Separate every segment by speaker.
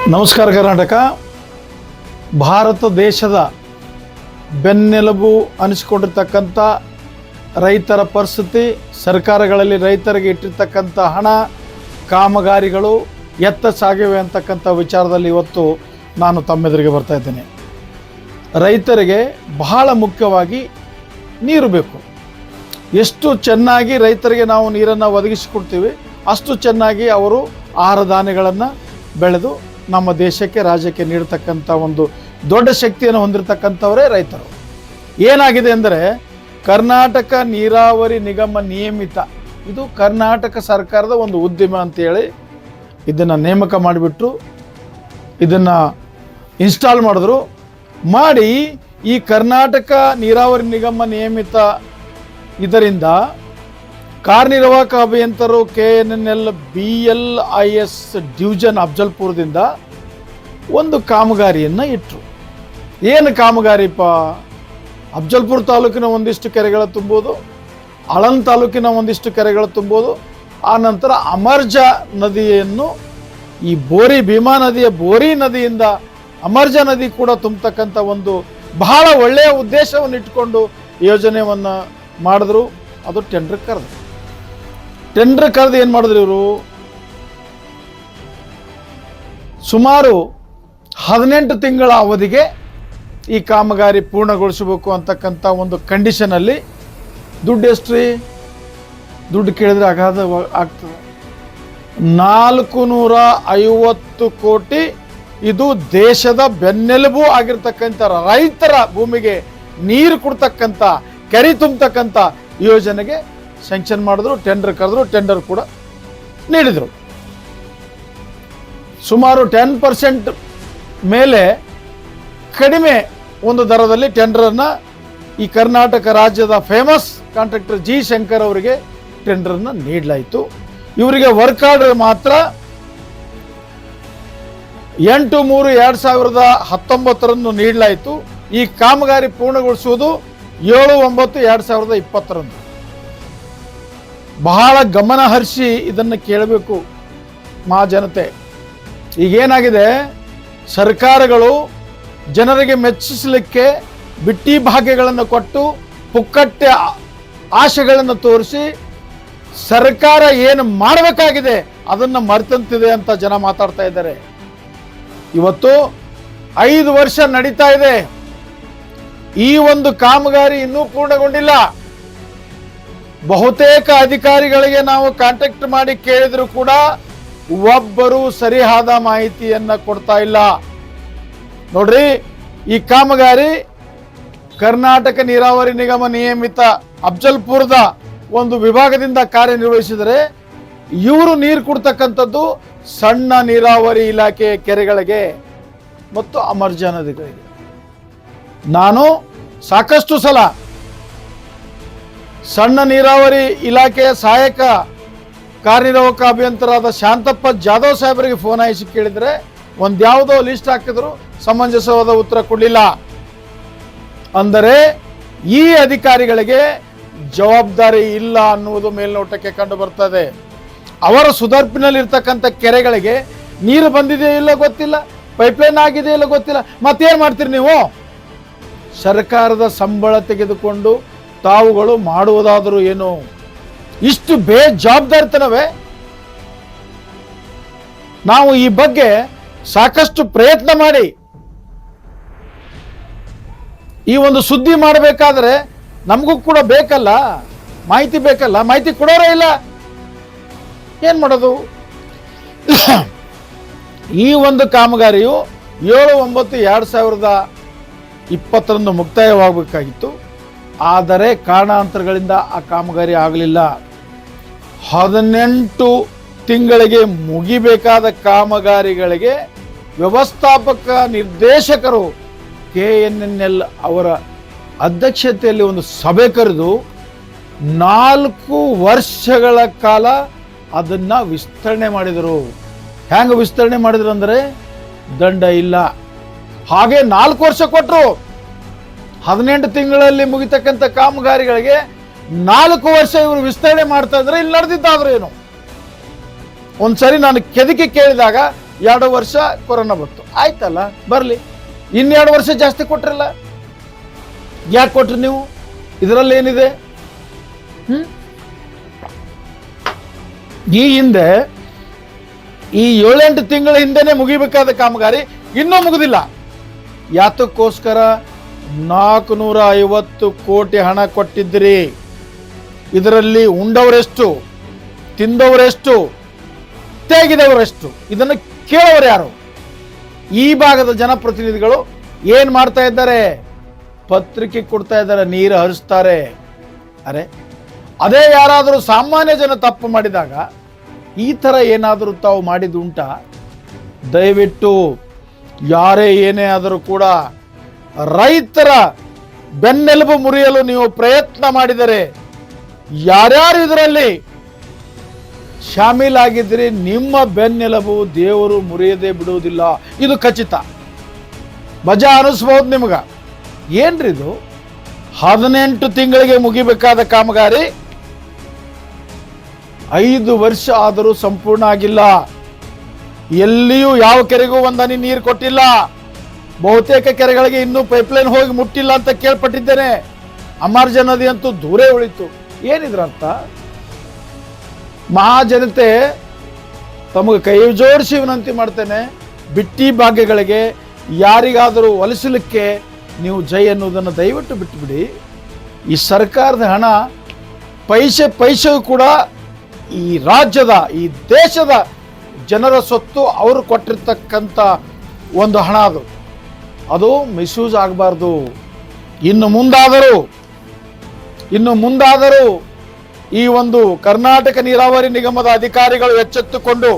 Speaker 1: ನಮಸ್ಕಾರ ಕರ್ನಾಟಕ. ಭಾರತ ದೇಶದ ಬೆನ್ನೆಲುಬು ಅನಿಸಿಕೊಂಡಿರ್ತಕ್ಕಂಥ ರೈತರ ಪರಿಸ್ಥಿತಿ, ಸರ್ಕಾರಗಳಲ್ಲಿ ರೈತರಿಗೆ ಇಟ್ಟಿರ್ತಕ್ಕಂಥ ಹಣ, ಕಾಮಗಾರಿಗಳು ಎತ್ತ ಸಾಗಿವೆ ಅಂತಕ್ಕಂಥ ವಿಚಾರದಲ್ಲಿ ಇವತ್ತು ನಾನು ತಮ್ಮೆದುರಿಗೆ ಬರ್ತಾ ಇದ್ದೇನೆ. ರೈತರಿಗೆ ಬಹಳ ಮುಖ್ಯವಾಗಿ ನೀರು ಬೇಕು. ಎಷ್ಟು ಚೆನ್ನಾಗಿ ರೈತರಿಗೆ ನಾವು ನೀರನ್ನು ಒದಗಿಸಿಕೊಡ್ತೀವಿ, ಅಷ್ಟು ಚೆನ್ನಾಗಿ ಅವರು ಆಹಾರ ಧಾನ್ಯಗಳನ್ನು ಬೆಳೆದು ನಮ್ಮ ದೇಶಕ್ಕೆ, ರಾಜ್ಯಕ್ಕೆ ನೀಡತಕ್ಕಂಥ ಒಂದು ದೊಡ್ಡ ಶಕ್ತಿಯನ್ನು ಹೊಂದಿರತಕ್ಕಂಥವರೇ ರೈತರು. ಏನಾಗಿದೆ ಅಂದರೆ, ಕರ್ನಾಟಕ ನೀರಾವರಿ ನಿಗಮ ನಿಯಮಿತ, ಇದು ಕರ್ನಾಟಕ ಸರ್ಕಾರದ ಒಂದು ಉದ್ಯಮ ಅಂತೇಳಿ ಇದನ್ನು ನೇಮಕ ಮಾಡಿಬಿಟ್ಟು ಇದನ್ನು ಇನ್ಸ್ಟಾಲ್ ಮಾಡಿದ್ರು. ಮಾಡಿ ಈ ಕರ್ನಾಟಕ ನೀರಾವರಿ ನಿಗಮ ನಿಯಮಿತ ಇದರಿಂದ ಕಾರ್ಯನಿರ್ವಾಹಕ ಅಭಿಯಂತರು K N N L B L I S division ಅಫ್ಜಲ್ಪುರದಿಂದ ಒಂದು ಕಾಮಗಾರಿಯನ್ನು ಇಟ್ಟರು ಏನು ಕಾಮಗಾರಿಪ್ಪ? ಅಫ್ಜಲ್ಪುರ ತಾಲೂಕಿನ ಒಂದಿಷ್ಟು ಕೆರೆಗಳ ತುಂಬೋದು, ಅಳನ್ ತಾಲೂಕಿನ ಒಂದಿಷ್ಟು ಕೆರೆಗಳ ತುಂಬೋದು, ಆ ನಂತರ ಅಮರ್ಜ ನದಿಯನ್ನು ಈ ಬೋರಿ ಭೀಮಾ ನದಿಯ ಬೋರಿ ನದಿಯಿಂದ ಅಮರ್ಜ ನದಿ ಕೂಡ ತುಂಬತಕ್ಕಂಥ ಒಂದು ಬಹಳ ಒಳ್ಳೆಯ ಉದ್ದೇಶವನ್ನು ಇಟ್ಕೊಂಡು ಯೋಜನೆಯನ್ನು ಮಾಡಿದ್ರು. ಅದು ಟೆಂಡರ್ ಕರೆದು ಟೆಂಡರ್ ಕರೆದು ಏನು ಮಾಡಿದ್ರು ಇವರು? ಸುಮಾರು ಹದಿನೆಂಟು ತಿಂಗಳ ಅವಧಿಗೆ ಈ ಕಾಮಗಾರಿ ಪೂರ್ಣಗೊಳಿಸಬೇಕು ಅಂತಕ್ಕಂಥ ಒಂದು ಕಂಡೀಷನಲ್ಲಿ ದುಡ್ಡು ಎಷ್ಟು ರೀ ದುಡ್ಡು ಕೇಳಿದ್ರೆ ಅಗಾಧ ಆಗ್ತದೆ. ನಾಲ್ಕು ನೂರ ಐವತ್ತು ಕೋಟಿ ಇದು ದೇಶದ ಬೆನ್ನೆಲುಬು ಆಗಿರ್ತಕ್ಕಂಥ ರೈತರ ಭೂಮಿಗೆ ನೀರು ಕೊಡ್ತಕ್ಕಂಥ, ಕೆರೆ ತುಂಬತಕ್ಕಂಥ ಯೋಜನೆಗೆ ಸ್ಯಾಂಕ್ಷನ್ ಮಾಡಿದ್ರು ಟೆಂಡರ್ ಕರೆದ್ರು ಟೆಂಡರ್ ಕೂಡ ನೀಡಿದರು. ಸುಮಾರು ಟೆನ್ ಪರ್ಸೆಂಟ್ ಮೇಲೆ ಕಡಿಮೆ ಒಂದು ದರದಲ್ಲಿ ಟೆಂಡರನ್ನು ಈ ಕರ್ನಾಟಕ ರಾಜ್ಯದ ಫೇಮಸ್ ಕಾಂಟ್ರಾಕ್ಟರ್ ಜಿ ಶಂಕರ್ ಅವರಿಗೆ ಟೆಂಡರನ್ನು ನೀಡಲಾಯಿತು. ಇವರಿಗೆ ವರ್ಕ್ ಆರ್ಡರ್ ಮಾತ್ರ ಎಂಟು ಮೂರು ಎರಡು ಸಾವಿರದ ಹತ್ತೊಂಬತ್ತರಂದು ನೀಡಲಾಯಿತು. ಈ ಕಾಮಗಾರಿ ಪೂರ್ಣಗೊಳಿಸುವುದು ಏಳು ಒಂಬತ್ತು ಎರಡು ಸಾವಿರದ ಇಪ್ಪತ್ತರಂದು. ಬಹಳ ಗಮನ ಹರಿಸಿ ಇದನ್ನು ಕೇಳಬೇಕು ಮಾ ಜನತೆ. ಈಗೇನಾಗಿದೆ ಸರ್ಕಾರಗಳು ಜನರಿಗೆ ಮೆಚ್ಚಿಸಲಿಕ್ಕೆ ಬಿಟ್ಟಿ ಭಾಗ್ಯಗಳನ್ನು ಕೊಟ್ಟು ಪುಕ್ಕಟ್ಟೆ ಆಶೆಗಳನ್ನು ತೋರಿಸಿ ಸರ್ಕಾರ ಏನು ಮಾಡಬೇಕಾಗಿದೆ ಅದನ್ನು ಮರೆತಂತಿದೆ ಅಂತ ಜನ ಮಾತಾಡ್ತಾ ಇದ್ದಾರೆ. ಇವತ್ತು ಐದು ವರ್ಷ ನಡೀತಾ ಇದೆ. ಈ ಒಂದು ಕಾಮಗಾರಿ ಇನ್ನೂ ಪೂರ್ಣಗೊಂಡಿಲ್ಲ. ಬಹುತೇಕ ಅಧಿಕಾರಿಗಳಿಗೆ ನಾವು ಕಾಂಟ್ಯಾಕ್ಟ್ ಮಾಡಿ ಕೇಳಿದ್ರು ಕೂಡ ಒಬ್ಬರು ಸರಿಯಾದ ಮಾಹಿತಿಯನ್ನ ಕೊಡ್ತಾ ಇಲ್ಲ. ನೋಡ್ರಿ, ಈ ಕಾಮಗಾರಿ ಕರ್ನಾಟಕ ನೀರಾವರಿ ನಿಗಮ ನಿಯಮಿತ ಅಫ್ಜಲ್ಪುರದ ಒಂದು ವಿಭಾಗದಿಂದ ಕಾರ್ಯನಿರ್ವಹಿಸಿದರೆ ಇವರು ನೀರು ಕೊಡ್ತಕ್ಕಂಥದ್ದು ಸಣ್ಣ ನೀರಾವರಿ ಇಲಾಖೆ ಕೆರೆಗಳಿಗೆ ಮತ್ತು ಅಮರ್ಜಾನದಿಗಳಿಗೆ ನಾನು ಸಾಕಷ್ಟು ಸಲ ಸಣ್ಣ ನೀರಾವರಿ ಇಲಾಖೆಯ ಸಹಾಯಕ ಕಾರ್ಯನಿರ್ವಾಹಕ ಅಭಿಯಂತರಾದ ಶಾಂತಪ್ಪ ಜಾಧವ್ ಸಾಹೇಬರಿಗೆ ಫೋನ್ ಹಾಯಿಸಿ ಕೇಳಿದರೆ ಒಂದ್ಯಾವುದೋ ಲಿಸ್ಟ್ ಹಾಕಿದ್ರು ಸಮಂಜಸವಾದ ಉತ್ತರ ಕೊಡಲಿಲ್ಲ. ಅಂದರೆ ಈ ಅಧಿಕಾರಿಗಳಿಗೆ ಜವಾಬ್ದಾರಿ ಇಲ್ಲ ಅನ್ನುವುದು ಮೇಲ್ನೋಟಕ್ಕೆ ಕಂಡು ಬರ್ತದೆ ಅವರ ಸುದರ್ಪಿನಲ್ಲಿರ್ತಕ್ಕಂಥ ಕೆರೆಗಳಿಗೆ ನೀರು ಬಂದಿದೆಯೋ ಇಲ್ಲ ಗೊತ್ತಿಲ್ಲ ಪೈಪ್ಲೈನ್ ಆಗಿದೆಯೋ ಇಲ್ಲ ಗೊತ್ತಿಲ್ಲ, ಮತ್ತೇನು ಮಾಡ್ತೀರಿ ನೀವು? ಸರ್ಕಾರದ ಸಂಬಳ ತೆಗೆದುಕೊಂಡು ತಾವುಗಳು ಮಾಡುವುದಾದರೂ ಏನು? ಇಷ್ಟು ಬೇಜವಾಬ್ದಾರಿತನವೇ? ನಾವು ಈ ಬಗ್ಗೆ ಸಾಕಷ್ಟು ಪ್ರಯತ್ನ ಮಾಡಿ. ಈ ಒಂದು ಸುದ್ದಿ ಮಾಡಬೇಕಾದ್ರೆ ನಮಗೂ ಕೂಡ ಬೇಕಲ್ಲ? ಮಾಹಿತಿ ಬೇಕಲ್ಲ? ಮಾಹಿತಿ ಕೊಡೋರೇ ಇಲ್ಲ. ಏನು ಮಾಡೋದು? ಈ ಒಂದು ಕಾಮಗಾರಿಯು ಏಳು ಒಂಬತ್ತು ಎರಡು ಸಾವಿರದ ಇಪ್ಪತ್ತರಂದು ಮುಕ್ತಾಯವಾಗಬೇಕಾಗಿತ್ತು. ಆದರೆ ಕಾರಣಾಂತರಗಳಿಂದ ಆ ಕಾಮಗಾರಿ ಆಗಲಿಲ್ಲ. ಹದಿನೆಂಟು ತಿಂಗಳಿಗೆ ಮುಗಿಬೇಕಾದ ಕಾಮಗಾರಿಗಳಿಗೆ ವ್ಯವಸ್ಥಾಪಕ ನಿರ್ದೇಶಕರು ಕೆ ಎನ್ ಎನ್ ಎಲ್ ಅವರ ಅಧ್ಯಕ್ಷತೆಯಲ್ಲಿ ಒಂದು ಸಭೆ ಕರೆದು ನಾಲ್ಕು ವರ್ಷಗಳ ಕಾಲ ಅದನ್ನ ವಿಸ್ತರಣೆ ಮಾಡಿದರು. ಹೆಂಗೆ ವಿಸ್ತರಣೆ ಮಾಡಿದ್ರು ಅಂದರೆ ದಂಡ ಇಲ್ಲ. ಹಾಗೆ ನಾಲ್ಕು ವರ್ಷ ಕೊಟ್ಟರು ಹದಿನೆಂಟು ತಿಂಗಳಲ್ಲಿ ಮುಗಿತಕ್ಕಂಥ ಕಾಮಗಾರಿಗಳಿಗೆ ನಾಲ್ಕು ವರ್ಷ ಇವರು ವಿಸ್ತರಣೆ ಮಾಡ್ತಾ ಇದ್ರೆ ಇಲ್ಲಿ ನಡೆದಿದ್ದಾದ್ರೂ ಏನು? ಒಂದ್ಸರಿ ನಾನು ಕೆದಕಿ ಕೇಳಿದಾಗ ಎರಡು ವರ್ಷ ಕೊರೋನಾ ಬಂತು. ಆಯ್ತಲ್ಲ, ಬರಲಿ. ಇನ್ನೆರಡು ವರ್ಷ ಜಾಸ್ತಿ ಕೊಟ್ರಲ್ಲ? ಯಾಕೆ ಕೊಟ್ರಿ ನೀವು? ಇದರಲ್ಲಿ ಏನಿದೆ? ಈ ಹಿಂದೆ, ಈ ಏಳೆಂಟು ತಿಂಗಳ ಹಿಂದೆನೆ ಮುಗಿಬೇಕಾದ ಕಾಮಗಾರಿ ಇನ್ನೂ ಮುಗುದಿಲ್ಲ. ಯಾತಕ್ಕೋಸ್ಕರ ನಾಲ್ಕುನೂರ ಐವತ್ತು ಕೋಟಿ ಹಣ ಕೊಟ್ಟಿದ್ದಿರಿ. ಇದರಲ್ಲಿ ಉಂಡವರೆಷ್ಟು, ತಿಂದವರೆಷ್ಟು, ತೆಗೆದವರೆಷ್ಟು? ಇದನ್ನು ಕೇಳೋರು ಯಾರು? ಈ ಭಾಗದ ಜನಪ್ರತಿನಿಧಿಗಳು ಏನು ಮಾಡ್ತಾ ಇದ್ದಾರೆ? ಪತ್ರಿಕೆ ಕೊಡ್ತಾ ಇದ್ದಾರೆ, ನೀರು ಹರಿಸ್ತಾರೆ. ಅರೆ, ಅದೇ ಯಾರಾದರೂ ಸಾಮಾನ್ಯ ಜನ ತಪ್ಪು ಮಾಡಿದಾಗ ಈ ಥರ ಏನಾದರೂ ತಾವು ಮಾಡಿದುಂಟಾ ದಯವಿಟ್ಟು ಯಾರೇ ಏನೇ ಆದರೂ ಕೂಡ ರೈತರ ಬೆನ್ನೆಲುಬು ಮುರಿಯಲು ನೀವು ಪ್ರಯತ್ನ ಮಾಡಿದರೆ ಯಾರ್ಯಾರು ಇದರಲ್ಲಿ ಶಾಮೀಲಾಗಿದ್ದರೆ, ನಿಮ್ಮ ಬೆನ್ನೆಲುಬು ದೇವರು ಮುರಿಯದೆ ಬಿಡುವುದಿಲ್ಲ. ಇದು ಖಚಿತ. ಮಜಾ ಅನಿಸ್ಬಹುದು ನಿಮ್ಗೆ. ಏನ್ರಿ ಇದು? ಹದಿನೆಂಟು ತಿಂಗಳಿಗೆ ಮುಗಿಬೇಕಾದ ಕಾಮಗಾರಿ? ಐದು ವರ್ಷ ಆದರೂ ಸಂಪೂರ್ಣ ಆಗಿಲ್ಲ. ಎಲ್ಲಿಯೂ ಯಾವ ಕೆರೆಗೂ ಒಂದನಿ ನೀರು ಕೊಟ್ಟಿಲ್ಲ. ಬಹುತೇಕ ಕೆರೆಗಳಿಗೆ ಇನ್ನೂ ಪೈಪ್ಲೈನ್ ಹೋಗಿ ಮುಟ್ಟಿಲ್ಲ ಅಂತ ಕೇಳ್ಪಟ್ಟಿದ್ದೇನೆ. ಅಮರ್ಜ ನದಿ ಅಂತೂ ದೂರೇ ಉಳಿತು. ಏನಿದ್ರಂತ? ಅರ್ಥ ಮಹಾಜನತೆ ತಮಗೆ ಕೈ ಜೋಡಿಸಿ ವಿನಂತಿ ಮಾಡ್ತೇನೆ. ಬಿಟ್ಟಿ ಭಾಗ್ಯಗಳಿಗೆ ಯಾರಿಗಾದರೂ ಒಲಿಸಲಿಕ್ಕೆ ನೀವು ಜೈ ಅನ್ನೋದನ್ನು ದಯವಿಟ್ಟು ಬಿಟ್ಟುಬಿಡಿ. ಈ ಸರ್ಕಾರದ ಹಣ ಪೈಸೆ ಪೈಸೆಯೂ ಕೂಡ ಈ ರಾಜ್ಯದ, ಈ ದೇಶದ ಜನರ ಸೊತ್ತು ಅವರು ಕೊಟ್ಟಿರ್ತಕ್ಕಂಥ ಒಂದು ಹಣ ಅದು. ಅದು ಮಿಸ್ಯೂಸ್ ಆಗಬಾರ್ದು. ಇನ್ನು ಮುಂದಾದರೂ ಇನ್ನು ಮುಂದಾದರೂ ಈ ಒಂದು ಕರ್ನಾಟಕ ನೀರಾವರಿ ನಿಗಮದ ಅಧಿಕಾರಿಗಳು ಎಚ್ಚೆತ್ತುಕೊಂಡು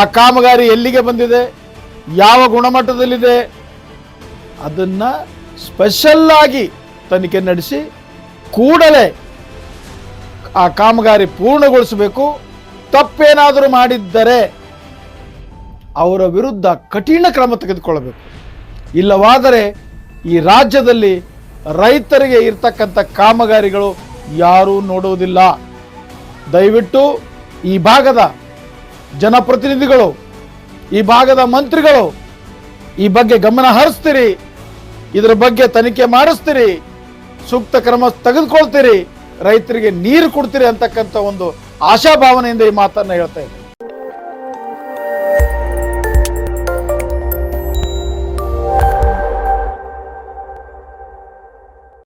Speaker 1: ಆ ಕಾಮಗಾರಿ ಎಲ್ಲಿಗೆ ಬಂದಿದೆ, ಯಾವ ಗುಣಮಟ್ಟದಲ್ಲಿದೆ, ಅದನ್ನ ಸ್ಪೆಷಲ್ ಆಗಿ ತನಿಖೆ ನಡೆಸಿ ಕೂಡಲೇ ಆ ಕಾಮಗಾರಿ ಪೂರ್ಣಗೊಳಿಸಬೇಕು. ತಪ್ಪೇನಾದರೂ ಮಾಡಿದ್ದರೆ ಅವರ ವಿರುದ್ಧ ಕಠಿಣ ಕ್ರಮ ತೆಗೆದುಕೊಳ್ಳಬೇಕು. ಇಲ್ಲವಾದರೆ ಈ ರಾಜ್ಯದಲ್ಲಿ ರೈತರಿಗೆ ಇರ್ತಕ್ಕಂಥ ಕಾಮಗಾರಿಗಳು ಯಾರೂ ನೋಡುವುದಿಲ್ಲ. ದಯವಿಟ್ಟು ಈ ಭಾಗದ ಜನಪ್ರತಿನಿಧಿಗಳು, ಈ ಭಾಗದ ಮಂತ್ರಿಗಳು ಈ ಬಗ್ಗೆ ಗಮನ ಹರಿಸ್ತೀರಿ, ಇದರ ಬಗ್ಗೆ ತನಿಖೆ ಮಾಡಿಸ್ತೀರಿ, ಸೂಕ್ತ ಕ್ರಮ ತೆಗೆದುಕೊಳ್ತೀರಿ, ರೈತರಿಗೆ ನೀರು ಕೊಡ್ತೀರಿ ಅಂತಕ್ಕಂಥ ಒಂದು ಆಶಾಭಾವನೆಯಿಂದ ಈ ಮಾತನ್ನು ಹೇಳ್ತಾ ಇದ್ದೀನಿ.